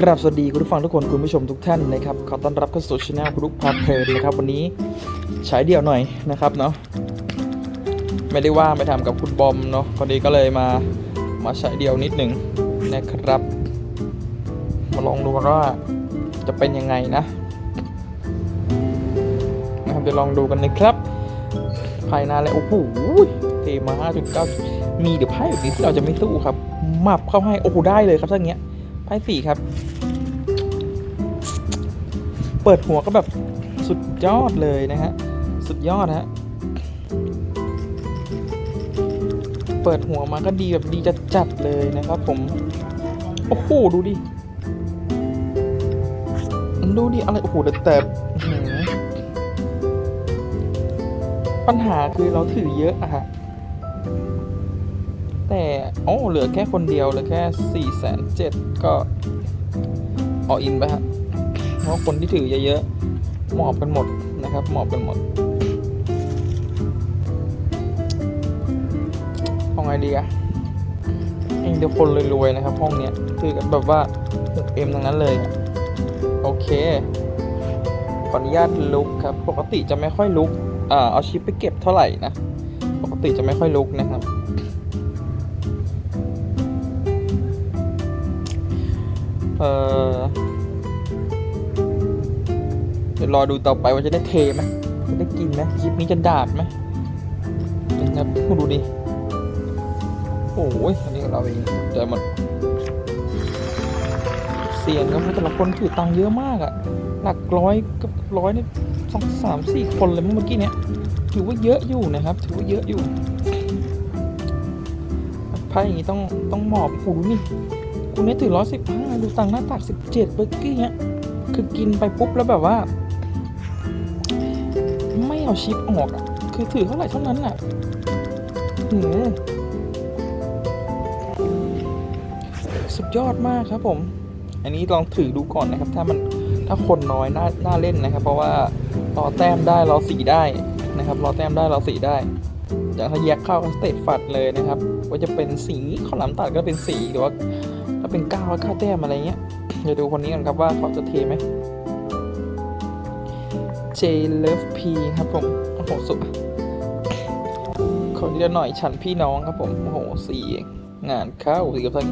กราบสวัสดีคุณผู้ฟังทุกคนคุณผู้ชมทุกท่านนะครับขอต้อนรับเข้าสู่ช anel คุณลูกพาเพลินนะครับ วันนี้ฉายเดี่ยวหน่อยนะครับเนาะไม่ได้ว่างไปทำกับคุณบอมเนาะพอดีก็เลยมามาฉายเดี่ยวนิดหนึ่งนะครับ มาลองดูกันว่าจะเป็นยังไงนะนะครับเดี๋ยวลองดูกันนะครับ ภายในแล้วโอ้โหเทมา5.9มีเดี๋ยวไพ่แบบนี้ที่เราจะไม่สู้ครับมับเข้าให้โอ้โหได้เลยครับถ้าอย่างเงี้ย ไพ่สี่ครับ เปิดหัวก็แบบสุดยอดเลยนะฮะ สุดยอดฮะ เปิดหัวมาก็ดีแบบดีจัดจัดๆเลยนะครับผม โอ้โห ดูดิ ดูดิ อะไร โอ้โห แต่แต่ปัญหาคือเราถือเยอะอะฮะ แต่โอ้เหลือแค่คนเดียวเหลือแค่สี่แสนเจ็ดก็ออินไปฮะเพราะคนที่ถือเยอะๆหมอบกันหมดนะครับหมอบกันหมดห้องไอเดียเองเดียวคนรวยๆนะครับ ห้องเนี้ยถือกันแบบว่า 6M ทั้งนั้นเลย โอเคขออนุญาตลุกครับ ปกติจะไม่ค่อยลุกอ่าเอาชิปไปเก็บเท่าไหร่นะ ปกติจะไม่ค่อยลุกนะครับ เออเดี๋ยวรอดูต่อไปว่าจะได้เทไหมจะได้กินไหมคลิปนี้จะดาดไหมนะครับดูดิโอ้ยอันนี้เราเองเจอหมดเสียงครับแต่ละคนถือตังเยอะมากอะหลักร้อยกับร้อยนี่สองสามสี่คนเลยเมื่อกี้เนี้ยถือว่าเยอะอยู่นะครับ ถือว่าเยอะอยู่ไพ่อย่างนี้ต้องต้องหมอบหูนี่ กูเนี่ถือร้อยสิบห้าดูตังหน้าตักสิบเจ็ดเบอร์กี้เนี้ยคือกินไปปุ๊บแล้วแบบว่า ไม่เอาชิปออกอะ คือถือเท่าไหร่เท่านั้นอะหืมสุดยอดมากครับผม อันนี้ลองถือดูก่อนนะครับ ถ้ามันถ้าคนน้อยน่าน่าเล่นนะครับ เพราะว่ารอแต้มได้รอสีได้นะครับรอแต้มได้รอสีได้อย่างถ้าแยกเข้าก็สเตตฟัดเลยนะครับ ว่าจะเป็นสีข้าวหลามตัดก็เป็นสีหรือว่า เป็นก้าวค่าแต้มอะไรเงี้ยเดี๋ยวดูคนนี้กันครับว่าเขาจะเทไหม J Love P ครับผม โอ้โหสุดคนนี้จะหน่อยฉันพี่น้องครับผม โอ้โหสี่งงานเข้าสี่กับท่าน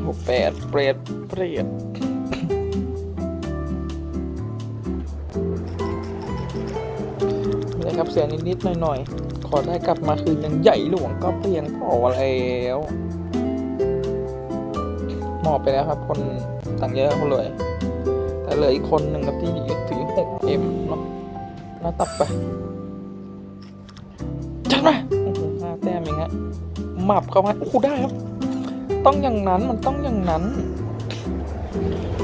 โอ้แปดเปรตเปรตนี่ครับเสียนิดๆหน่อยๆ ขอได้กลับมาคืนยังใหญ่หลวงก็เพียงพอแล้ว หมอบไปแล้วครับ คนต่างเยอะคนเลยแต่เหลืออีกคนหนึ่งครับที่ถือ 6M เนาะแล้วตับไปจัดมาโอ้โหห้าแต้มเองฮะหมับเข้ามาโอ้โหได้ครับ ต้องอย่างนั้นมันต้องอย่างนั้น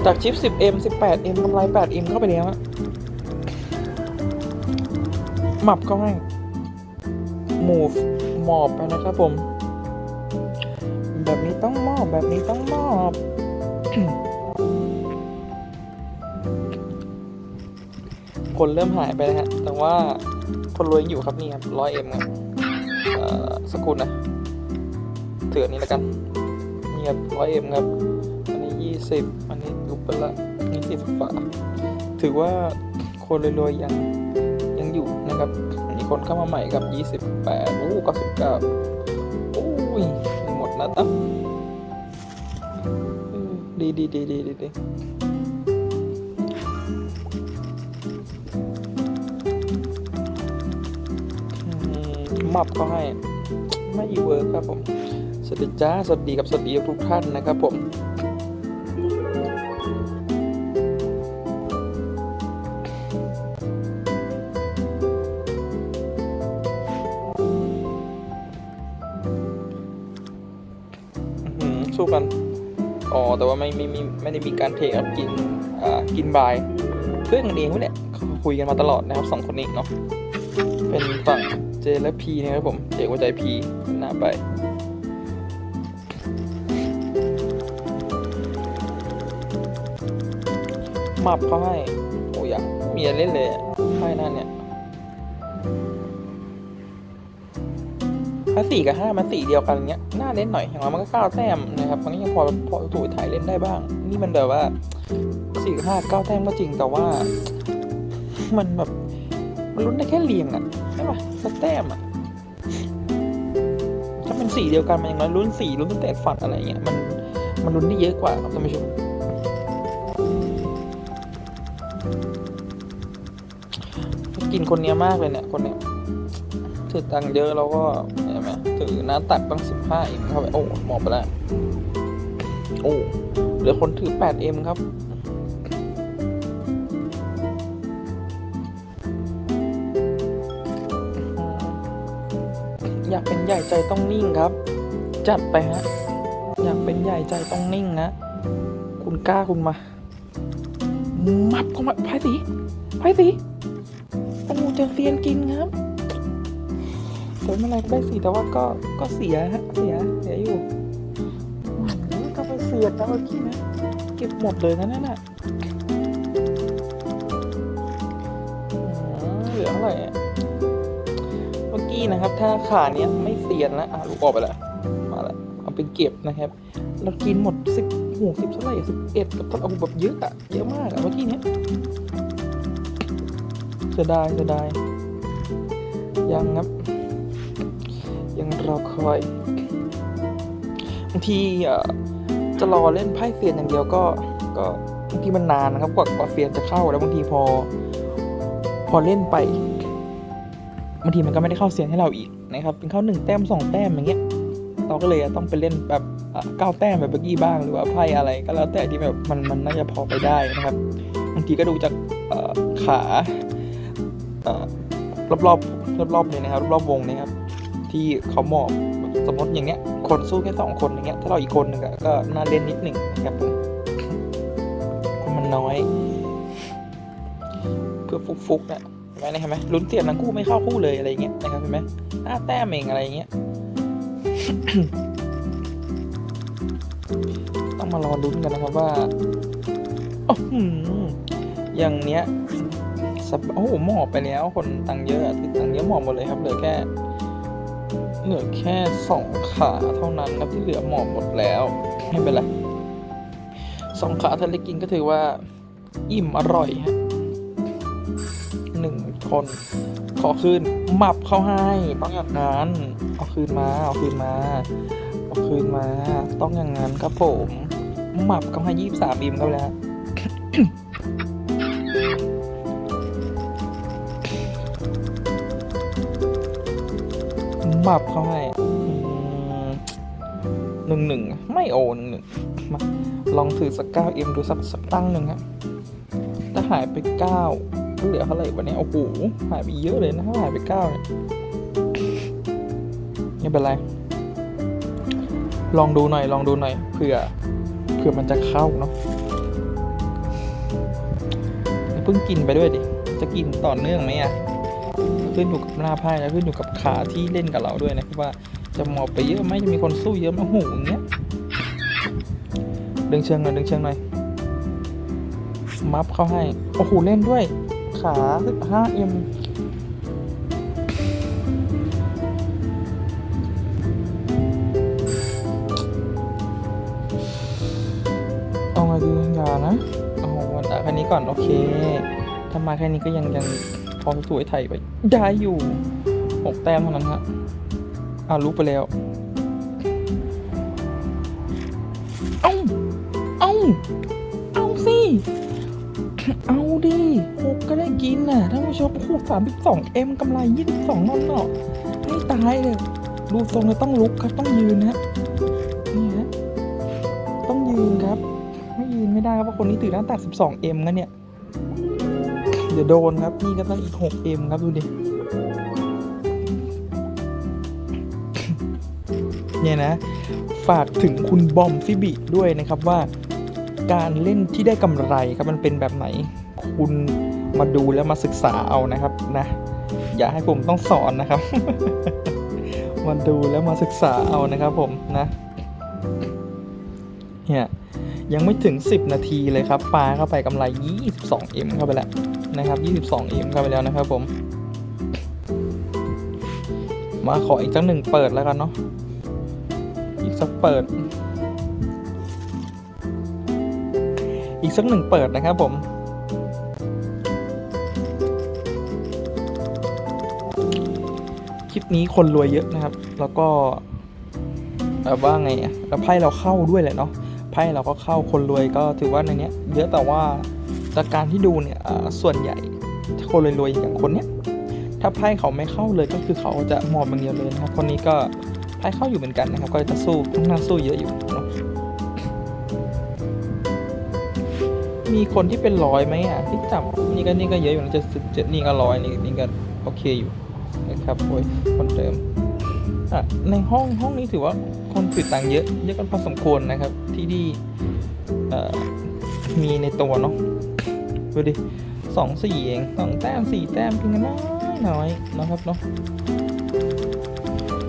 จากชิป 10M 18M กำไร 8M เข้าไปแล้วอะหมับเข้าให้ move หมอบไปนะครับผม แบบนี้ต้องมอบคนเริ่มหายไปนะฮะ แต่ว่าคนรวยยังอยู่ครับนี่ครับร้อยเอ็มครับเอ่อสกุลนะถืออันนี้แล้วกันนี่ครับร้อยเอ็มครับ อันนี้ยี่สิบอันนี้ยุบไปละนี่สี่สิบฝาถือว่าคนรวยๆยังยังอยู่นะครับ มีคนเข้ามาใหม่กับยี่สิบแปดโอ้เก้าสิบเก้า ดีดีดีดีดีดีอืมมับเขาให้ ไม่อีเวิร์กครับผม สวัสดีจ้า สวัสดีกับสวัสดีทุกท่านนะครับผม แต่ว่าไม่ไม่ไม่ไม่ได้มีการเทกับกินอ่ากินบายเพื่อนกันเองวะเนี่ยคุยกันมาตลอดนะครับสองคนนี้เนาะเป็นฝั่งเจและพีนะครับผมเจหัวใจพีหน้าไปมับเขาให้โอ้ยอยากมีอะไรเล่นเลยอะไพ่นั่นเนี่ย ถ้าสี่กับห้ามันสี่เดียวกันเงี้ยน่าเล่นหน่อยอย่างน้อยมันก็เก้าแต้มนะครับมันก็ยังพอพอถูถ่ายเล่นได้บ้าง นี่มันแบบว่าสี่ห้าเก้าแต้มก็จริงแต่ว่า มันแบบมันลุ้นได้แค่เรียงอะใช่ป่ะสแต้มอะถ้ามันสี่เดียวกันมันอย่างน้อยลุ้นสี่ลุ้นตั้งแต่ฝันอะไรเงี้ยมันมันลุ้นได้เยอะกว่าครับท่านผู้ชมกินคนเนี้ยมากเลยเนี่ยคนเนี้ยถือตังค์เยอะแล้วก็ ถือหน้าตักตั้งสิบห้าเอ็มเข้าไป โอ้ หมอบไปแล้ว โอ้ เหลือคนถือแปดเอ็มครับ อยากเป็นใหญ่ใจต้องนิ่งครับ จัดไปฮะ อยากเป็นใหญ่ใจต้องนิ่งนะ คุณกล้าคุณมา มับเข้ามาไพ่สีไพ่สีโอ้เจอเซียนกินครับ เดี๋ยวเมื่อไรก็ได้สีแต่ว่าก็ก็เสียฮะเสียเสียอยู่ก็ไปเสียดแล้วเมื่อกี้นะเก็บหมดเลยนะนั่นน่ะเหลือเท่าไหร่เมื่อกี้นะครับ ถ้าขาเนี้ยไม่เสียนแล้วอะลูกออกไปแล้วมาแล้วเอาไปเก็บนะครับ เรากินหมดสิบโหสิบเท่าไหร่สิบเอ็ดกับท่าเอาแบบเยอะอะเยอะมากอะเมื่อกี้เนี้ยเสียดายเสียดายยังครับ ยังรอคอยบางทีอ่อจะรอเล่นไพ่เซียนอย่างเดียวก็ก็บางทีมันนานนะครับกว่ากว่าเซียนจะเข้าแล้วบางทีพอ พอเล่นไปบางทีมันก็ไม่ได้เข้าเซียนให้เราอีกนะครับเป็นเข้าหนึ่งแต้มสองแต้มอย่างเงี้ยเราก็เลยต้องไปเล่นแบบเก้าแต้มแบบเมื่อกี้บ้างหรือว่าไพ่อะไรก็แล้วแต่ที่แบบมันมันน่าจะพอไปได้นะครับบางทีก็ดูจากเอ่อขาเอ่อรอบๆรอบๆเลยนะครับรอบๆวงนะครับ ที่เขามอบสมมติอย่างเงี้ย คนสู้แค่สองคนอย่างเงี้ย ถ้าเราอีกคนหนึ่งก็น่าเล่นนิดหนึ่งนะครับผมคนมันน้อย เพื่อฟุกๆนะเห็นไหมนะเห็นไหมลุ้นเสียบทั้งคู่ไม่เข้าคู่เลยอะไรเงี้ยนะครับเห็นไหมห้าแต้มเองอะไรเงี้ยต้องมารอลุ้นกันนะครับว่าอย่างเนี้ยสับโอ้โหหมอบไปแล้ว คนตังเยอะติดตังเยอะหมอบหมดเลยครับเหลือแค่ เหลือแค่สองขาเท่านั้นครับที่เหลือหมอบหมดแล้วไม่เป็นไรสองขาถ้าเล็กกินก็ถือว่า อิ่มอร่อยฮะหนึ่งคนขอคืนหมับเข้าให้ต้องอย่างนั้นเอาคืนมาเอาคืนมาเอาคืนมา ต้องอย่างนั้นครับผมหมับเข้าให้ยี่สามบิมเข้าไปแล้ว หมับเขาให้หนึ่งหนึ่งไม่โอหนึ่งหนึ่งมาลองถือสักเก้าเอ็มดูสักสักตั้งหนึ่งฮะถ้าหายไปเก้าเหลือเท่าไหร่วะเนี่ยโอ้โหหายไปเยอะเลยนะถ้าหายไปเก้าเนี่ยไม่เป็นไร ลองดูหน่อย ลองดูหน่อยเผื่อเผื่อมันจะเข้าเนาะเพิ่งกินไปด้วยดิจะกินต่อเนื่องไหมอะ ขึ้นอยู่กับหน้าไพ่แล้วขึ้นอยู่กับขาที่เล่นกับเราด้วยนะครับว่าจะหมอบไปเยอะไหมจะมีคนสู้เยอะไหมโอ้โหอย่างเงี้ยดึงเชิงหน่อยดึงเชิงหน่อยมัฟเข้าให้โอ้โหเล่นด้วย ขาห้าเอ็มเอาไงดีอย่านะเอาวันแต่แค่นี้ก่อนโอเคถ้ามาแค่นี้ก็ยังยัง พอสวยไทยไปได้อยู่หกแต้มเท่านั้นฮะอ่ารู้ไปแล้ว เอ้า เอ้า เอาสิ เอาดิหกก็ได้กินน่ะท่านผู้ชมโอ้โหสามสิบสองเอ็มกำไรยี่สิบสองนอนเนาะนี่ตายเลยดูทรงเลยต้องลุกครับต้องยืนนะนี่ฮะต้องยืนครับ ไม่ยืนไม่ได้ครับเพราะคนนี้ถือหน้าตัดสิบสองเอ็มกันเนี่ย เดี๋ยวโดนครับ นี่ก็ต้องอีกหกเอ็มครับดูดิ เนี่ยนะ ฝากถึงคุณบอมฟิบิด้วยนะครับว่า การเล่นที่ได้กำไรครับมันเป็นแบบไหน คุณมาดูแล้วมาศึกษาเอานะครับนะ อย่าให้ผมต้องสอนนะครับ มาดูแล้วมาศึกษาเอานะครับผมนะเนี่ยยังไม่ถึง 10 นาทีเลยครับปลาเข้าไปกำไร 22M เข้าไปแล้ว นะครับ 22M เข้าไปแล้วนะครับผม มาขออีกสักหนึ่งเปิดแล้วกันเนาะ อีกสักเปิด อีกสักหนึ่งเปิดนะครับผม คลิปนี้คนรวยเยอะนะครับ แล้วก็แบบว่าไงอะแล้วไพ่เราเข้าด้วยแหละเนาะไพ่เราก็เข้าคนรวยก็ถือว่าในเนี้ยเยอะแต่ว่าจากการที่ดูเนี่ย ส่วนใหญ่ถ้าคนรวยๆอย่างคนเนี้ยถ้าไพ่เขาไม่เข้าเลยก็คือเขาจะหมอบอย่างเดียวเลยนะครับคนนี้ก็ไพ่เข้าอยู่เหมือนกันนะครับ ก็จะสู้ต้องน่าสู้เยอะอยู่เนาะมีคนที่เป็นร้อยไหมอะที่จับนี่ก็นี่ก็เยอะอยู่นะจะสิบเจ็ดนี่ก็ร้อยนี่นี่ก็โอเคอยู่นะครับโอ้ยคนเดิมอะในห้องห้องนี้ถือว่าคนถือตังเยอะเยอะกันพอสมควรนะครับที่ที่มีในตัวเนาะ ดูดิสองสี่เองสองแต้มสี่แต้มเพียงน้อยน้อยนะครับเนาะ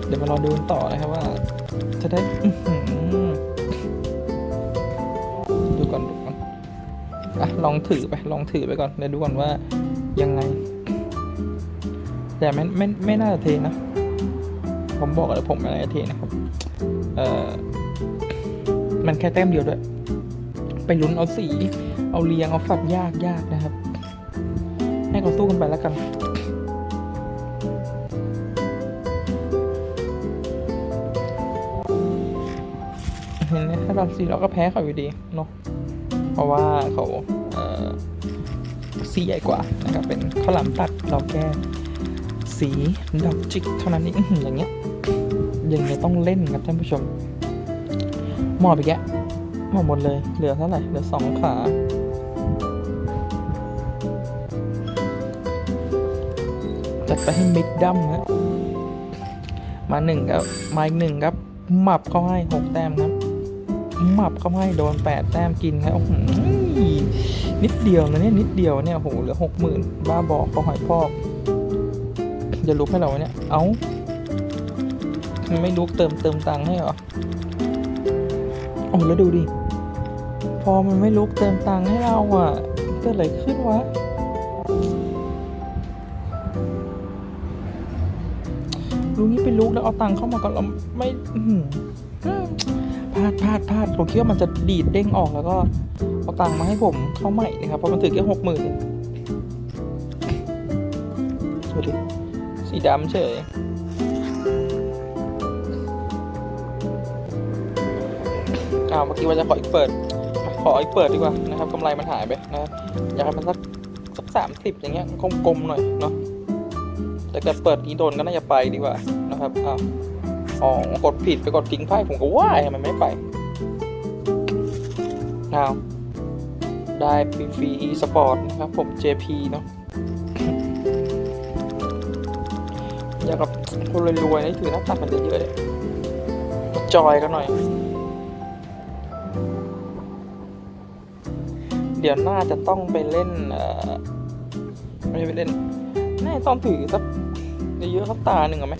เดี๋ยวมารอดูกันต่อนะครับว่า จะได้ดูก่อนดูก่อนอะลองถือไปลองถือไปก่อนเดี๋ยวดูก่อนว่ายังไง แต่ไม่ไม่ไม่น่าจะเทนะ ผมบอกเลยผมไม่น่าจะเทนะครับ เอ่อมันแค่แต้มเดียวด้วย ไปลุ้นเอาสี เอาเรียงเอาฝักยากยากนะครับ ให้เขาสู้กันไปแล้วกันเห็นไหมถ้าเราสีเราก็แพ้เขาอยู่ดีเนาะเพราะว่าเขาเอ่อสีใหญ่กว่านะครับเป็นข้าวหลามตัดเราแค่สีดอกจิกเท่านั้นเองอื้อย่างเงี้ยยังไงต้องเล่นครับท่านผู้ชมหมอบอีกแกหมอบหมดเลย เหลือเท่าไหร่ เหลือสองขา จัดไปให้มิดดัมฮะมาหนึ่งครับมาอีกหนึ่งครับหมับเข้าให้หกแต้มครับหมับเข้าให้โดนแปดแต้มกินครับโอ้โหนิดเดียวนะเนี่ยนิดเดียวเนี่ยโอ้โหเหลือหกหมื่นบ้าบอกก็หอยพอกจะลุกให้เราเนี่ย เอ้ามันไม่ลุกเติมเติมตังค์ให้เหรอโอ้แล้วดูดิ พอมันไม่ลุกเติมตังค์ให้เราอะเกิดอะไรขึ้นวะ ลุงนี้เป็นลุกแล้วเอาตังค์เข้ามาก่อนเราไม่หพลาดพลาดพลาดผมคิดว่ามันจะดีดเด้งออกแล้วก็เอาตังค์มาให้ผมเข้าใหม่นะครับเพราะมันถือแค่หกหมื่นดูดิสีดำเฉยอ้าวเมื่อกี้ว่าจะขออีกเปิด ขออีกเปิดดีกว่านะครับกำไรมันหายไปนะครับอยากให้มันสักสักสามสิบอย่างเงี้ยกลมๆหน่อยเนาะ แต่เกิดเปิดนี้โดนก็น่าจะไปดีกว่านะครับอ้าวอ๋อกดผิดไปกดทิ้งไพ่ผมก็ว่าทำไมไม่ไปนาวได้ฟรีฟรีสปอร์ตนะครับผม JP เนาะอยากกับคนรวยๆนี่ถือหน้าตักกันเยอะๆเลยจอยกันหน่อย เดี๋ยวน่าจะต้องไปเล่นเอ่อไม่ไปเล่น น่าต้องถือสัก เยอะสักตาหนึ่งอะไหม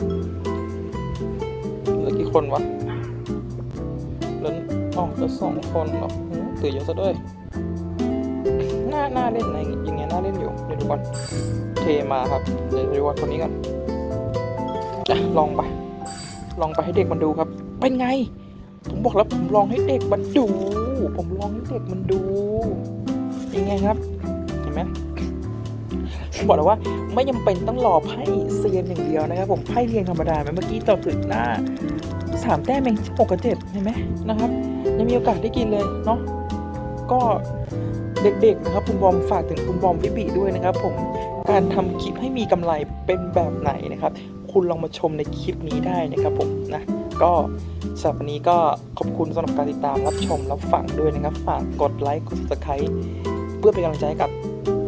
เหลือกี่คนวะเหลืออ๋อเหลือสองคนเหรอตื่นเยอะซะด้วยน่าน่าเล่นนะอย่างเงี้ยน่าเล่นอยู่เดี๋ยวดูก่อนเทมาครับเดี๋ยวดูว่าคนนี้ก่อนลองไป ลองไปให้เด็กมันดูครับ เป็นไง ผมบอกแล้วผมลองให้เด็กมันดู ผมลองให้เด็กมันดูยังไงครับ เห็นไหมผมบอกแล้วว่า ไม่จำเป็นต้องรอไพ่เซียนอย่างเดียวนะครับผมไพ่เรียงธรรมดาไหมเมื่อกี้ตอบถึงหน้าสามแต้มเองหกกับเจ็ดเห็นไหมนะครับยังมีโอกาสได้กินเลยเนาะก็เด็กๆนะครับคุณบอมฝากถึงคุณบอมวิบีด้วยนะครับ ผมการทำคลิปให้มีกำไรเป็นแบบไหนนะครับ คุณลองมาชมในคลิปนี้ได้นะครับผมนะก็สำหรับวันนี้ก็ขอบคุณสำหรับการติดตามรับชมรับฟังด้วยนะครับ ฝากกดไลค์กด subscribe เพื่อเป็นกำลังใจให้กับ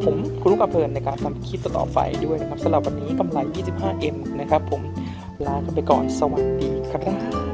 ผมคุณลูกกระเพลินในการทำคลิปต่อไปด้วยนะครับสำหรับวันนี้กำไร 25M นะครับผมลากันไปก่อนสวัสดีครับ